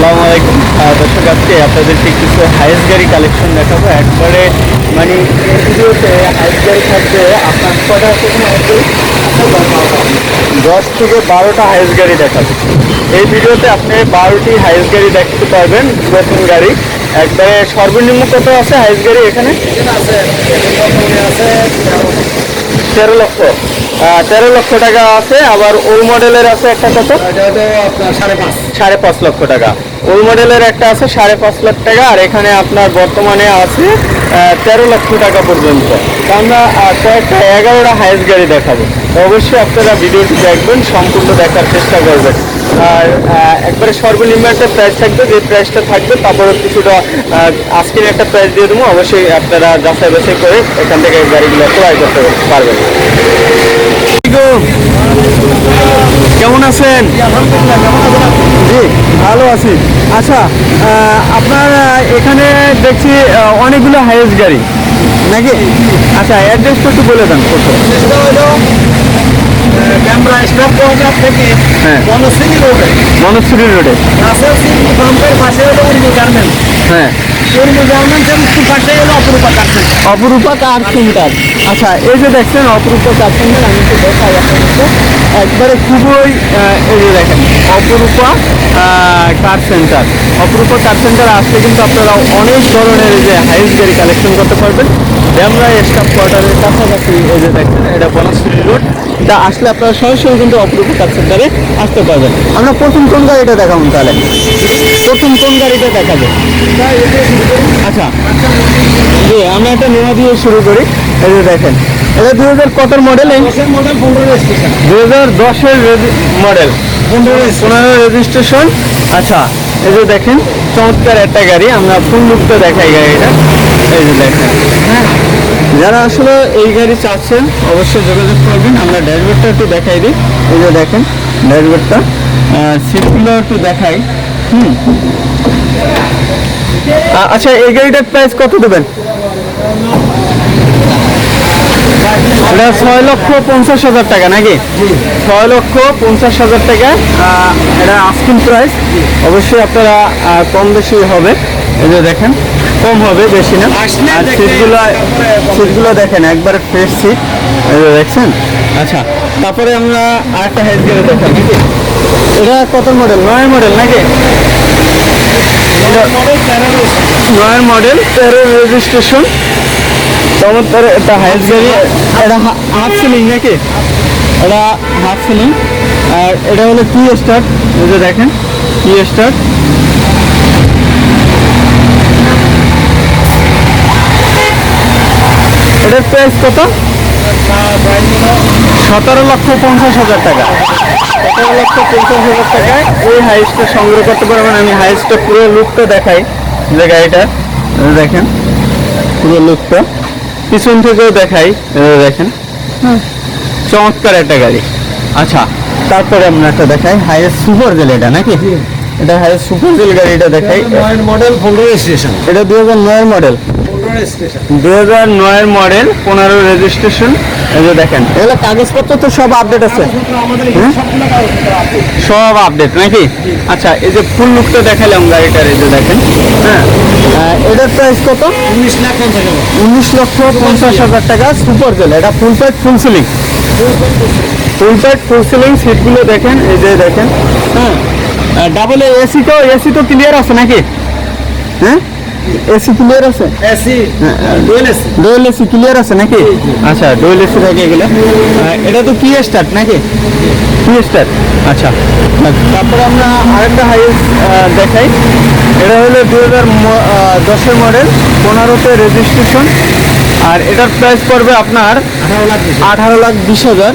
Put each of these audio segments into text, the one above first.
আসসালামু আলাইকুম। দর্শক আজকে আপনাদেরকে কিছু হাইস গাড়ি কালেকশন দেখাবো। একবারে মানে ভিডিওতে হাইস গাড়ি থাকবে আপনার কটা থেকে দশ থেকে বারোটা হাইস গাড়ি দেখাবো। এই ভিডিওতে আপনি বারোটি হাইস গাড়ি দেখতে পারবেন নতুন গাড়ি। একবারে সর্বনিম্ন কত আছে হাইস গাড়ি এখানে? তেরো লক্ষ। তেরো লক্ষ টাকা আছে আবার ওল্ড মডেলের আছে একটা কত? সাড়ে পাঁচ লক্ষ টাকা। ওল্ড মডেলের একটা আছে, সাড়ে পাঁচ লাখ টাকা, আর এখানে আপনার বর্তমানে আছে তেরো লক্ষ টাকা পর্যন্ত। আমরা কয়েকটা এগারোটা হাইস গাড়ি দেখাবো। অবশ্যই আপনারা ভিডিওটি দেখবেন, সম্পূর্ণ দেখার চেষ্টা করবেন। আর একবারে সর্বনিম্ন একটা প্রাইস থাকবে, যে প্রাইসটা থাকবে তারপরে কিছুটা আজকের একটা প্রাইস দিয়ে দেবো, অবশ্যই আপনারা যাচাই বাছাই করে এখান থেকে গাড়িগুলো ক্রয় করতে পারবেন। কেমন আছেন? জি ভালো আছি। আচ্ছা আপনার এখানে দেখছি অনেকগুলো হাইয়েস্ট গাড়ি। নাকি? আচ্ছা অ্যাড্রেসটা একটু বলে দেন হ্যাঁ। মনশ্রী রোডে। হ্যাঁ। অপরূপা কার সেন্টার আচ্ছা এই যে দেখছেন অপরূপা কার সেন্টার আমি একটু দেখাই আপনাদেরকে। একবারে খুবই আহ, এই যে দেখেন অপরূপা কার সেন্টার অপরূপা কার সেন্টার আসলে কিন্তু আপনারা অনেক ধরনের যে হাইস গাড়ি কালেকশন করতে পারবেন। ড্যামরা স্টাফ কোয়ার্টারের কাছাকাছি এই যে দেখছেন এটা বনশ্রী রোড এটা আসলে আপনারা সরাসরি কিন্তু অপরূপা কার সেন্টারে আসতে পারবেন। আমরা প্রথম কোন গাড়িটা দেখাবো তাহলে? প্রথম কোন গাড়িটা দেখাবো? আচ্ছা। আমরা একটা নেওয়া দিয়ে শুরু করি। এই যে দেখেন এটা দুই হাজার কতর মডেল দুই হাজার দশের মডেল পনেরো পনেরো রেজিস্ট্রেশন আচ্ছা এই যে দেখেন চমৎকার একটা গাড়ি আমরা ফুল লুকটা দেখাই গাড়িটা। এই যে দেখেন। হ্যাঁ। যারা আসলে এই গাড়ি চাচ্ছেন অবশ্যই যোগাযোগ করবেন। আমরা ড্যাশবোর্ডটা একটু দেখাই দিই। এই যে দেখেন ড্যাশবোর্ডটা সিটগুলো একটু দেখাই। হুম। আচ্ছা এই গাড়িটার প্রাইস কত দেবেন? এটা ছয় লক্ষ পঞ্চাশ হাজার টাকা নাকি? ছয় লক্ষ পঞ্চাশ হাজার টাকা। এটা আস্কিং প্রাইস অবশ্যই আপনারা কম বেশি হবে। এই যে দেখেন কম হবে বেশি না। আর সিটগুলো সিটগুলো দেখেন একবারে ফ্রেশ সিট এই যে দেখছেন? আচ্ছা। তারপরে আমরা আরেকটা হেড গেলে দেখেন নাকি? এটা কত মডেল নয় মডেল নাকি? নয়ের মডেল তেরো রেজিস্ট্রেশন চমৎকার একটা হাইস গাড়ি, এটা হাফ সিলিং নাকি? এটা হাফ সিলিং আর এটা হলো কি এই যে দেখেন কি স্টার্ট এটার প্রাইস কত? সতেরো লক্ষ পঞ্চাশ হাজার টাকা। সতেরো লক্ষ পঞ্চাশ হাজার টাকায় এই হাইসটা সংগ্রহ করতে পারবেন। আমি হাইসটা পুরো লুকটা দেখাই, যে গাড়িটা দেখেন, পুরো লুকটা পিছন থেকেও দেখাই দেখেন। চমৎকার একটা গাড়ি। আচ্ছা তারপরে আমরা একটা দেখাই হাইয়েস্ট সুপার জেল এটা নাকি? এটা হাইয়েস্ট সুপার জেল গাড়িটা দেখাই। মডেল ফোর স্টেশন এটা দু হাজার নয় মডেল। দুই হাজার নয়ের মডেল পনেরো রেজিস্ট্রেশন এই যে দেখেন। এগুলো কাগজপত্র তো সব আপডেট আছে। আছে। সব আপডেট নাকি? আচ্ছা এই যে ফুল লুকটা দেখালাম গাড়িটার এই যে দেখেন। হ্যাঁ? এটার প্রাইস কত? উনিশ লাখ উনিশ লক্ষ পঞ্চাশ হাজার টাকা সুপার জেল এটা full pack full ceiling full pack full ceiling সিটগুলো দেখেন এই যে দেখেন। হ্যাঁ? ডাবল এসি তো এসি তো ক্লিয়ার আছে নাকি? হ্যাঁ? এসি ক্লিয়ার আছে? AC dual AC dual AC clear আছে নাকি? আচ্ছা ডোয়েল এসি থাকে এগুলো এটা তো কি স্টার্ট নাকি? কি স্টার্ট আচ্ছা। তারপরে আমরা আরেকটা হাইয়েস্ট দেখাই। এটা হলো দু হাজার দশের মডেল পনেরোতে রেজিস্ট্রেশন আর এটার প্রাইস পড়বে আপনার আঠারো লাখ বিশ হাজার।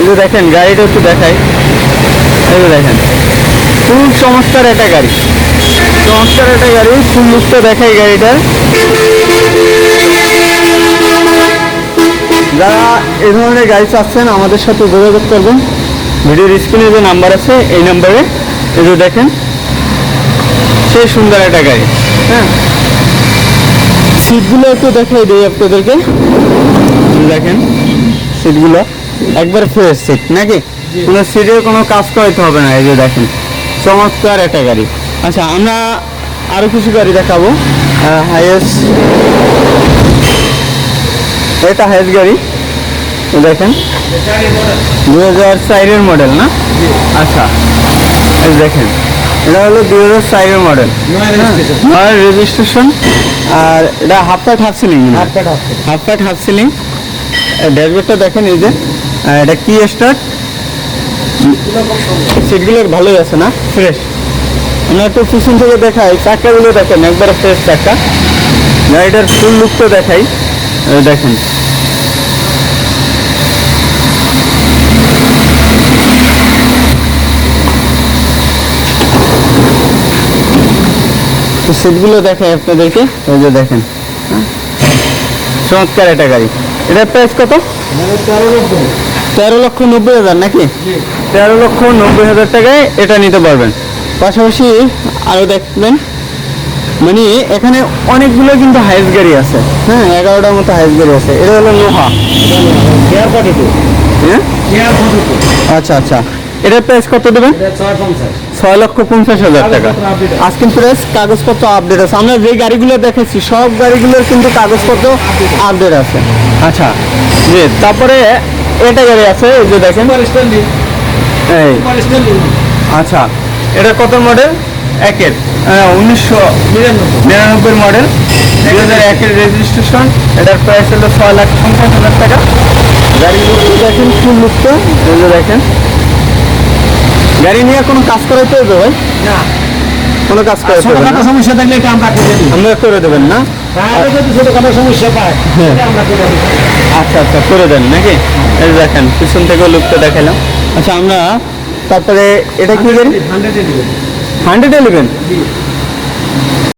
এই দেখেন গাড়িটা একটু দেখাই। এই দেখেন। খুব চমৎকার একটা গাড়ি। চমৎকার একটা গাড়ি লুকটা দেখাই গাড়িটা। যারা এই ধরনের গাড়ি চাচ্ছেন, আমাদের সাথে যোগাযোগ করবেন। ভিডিওর স্ক্রিনে যে নাম্বার আছে, এই নাম্বারে এই যে দেখেন। সেই সুন্দর একটা গাড়ি হ্যাঁ। সিটগুলো একটু দেখাই দিই আপনাদেরকে। দেখেন, সিটগুলো একবার ফ্রেশ সিট নাকি? কোনো সিটের কোনো কাজ করাইতে হবে না, এই যে দেখেন। চমৎকার একটা গাড়ি। আচ্ছা আমরা আরও কিছু গাড়ি দেখাবো। হাইয়েস্ট এটা হাইয়েস্ট গাড়ি। দেখেন। দু হাজার চারের মডেল না? আচ্ছা দেখেন। এটা হলো দু হাজার চারের মডেল নয় রেজিস্ট্রেশন আর এটা half pack half ceiling half pack half ceiling ড্যাশবোর্ডটা দেখেন এই যে। এটা কি স্টার্ট সিটগুলো ভালোই আছে না? ফ্রেশ আমরা একটু পিছন থেকে দেখাই, চাকাগুলো দেখেন, একবারে ফ্রেশ চাকা। গাড়িটার ফুল লুকটা দেখাই। দেখেন। তো সিটগুলো দেখাই আপনাদেরকে, এই যে দেখেন? চমৎকার একটা গাড়ি। এটার প্রাইস কত? তেরো লক্ষ নব্বই হাজার নাকি? তেরো লক্ষ নব্বই হাজার টাকায় এটা নিতে পারবেন। পাশাপাশি আরও দেখবেন মানে এখানে অনেকগুলো কিন্তু হাইস গাড়ি আছে। হ্যাঁ এগারোটার মতো হাইস গাড়ি আছে। এটা হলো লোহা। হ্যাঁ? আচ্ছা আচ্ছা। এটার প্রাইস কত দেবেন? ছয় লক্ষ পঞ্চাশ হাজার টাকা। আছে। প্রাইস কাগজপত্র আপডেট আছে। আমরা যে গাড়িগুলো দেখেছি সব গাড়িগুলোর কিন্তু কাগজপত্র আপডেট আছে। আচ্ছা। জি তারপরে এটা গাড়ি আছে যে দেখেন। এই। আচ্ছা। এটা কত মডেল একের। উনিশশো নিরানব্বই। মডেল দুই হাজার একের রেজিস্ট্রেশন এটার প্রাইস হলো ছয় লাখ পঞ্চাশ হাজার টাকা। দেখেন ফুল দেখেন। গাড়ি নিয়ে কোনো কাজ করাইতে হবে ভাই? না। কোনো কাজ করাইতে হবে ছোটখাটো না? সমস্যা থাকলে এটা আমরা করে দিই আমরা করে দেবেন না? তাহলে যদি ছোটখাটো সমস্যা পায় আমরা করে দিই আচ্ছা আচ্ছা করে দেন নাকি? এই দেখেন পিছন থেকে লুকটা দেখালাম। আচ্ছা আমরা তারপরে এটা কি গাড়ি হান্ড্রেডে জি।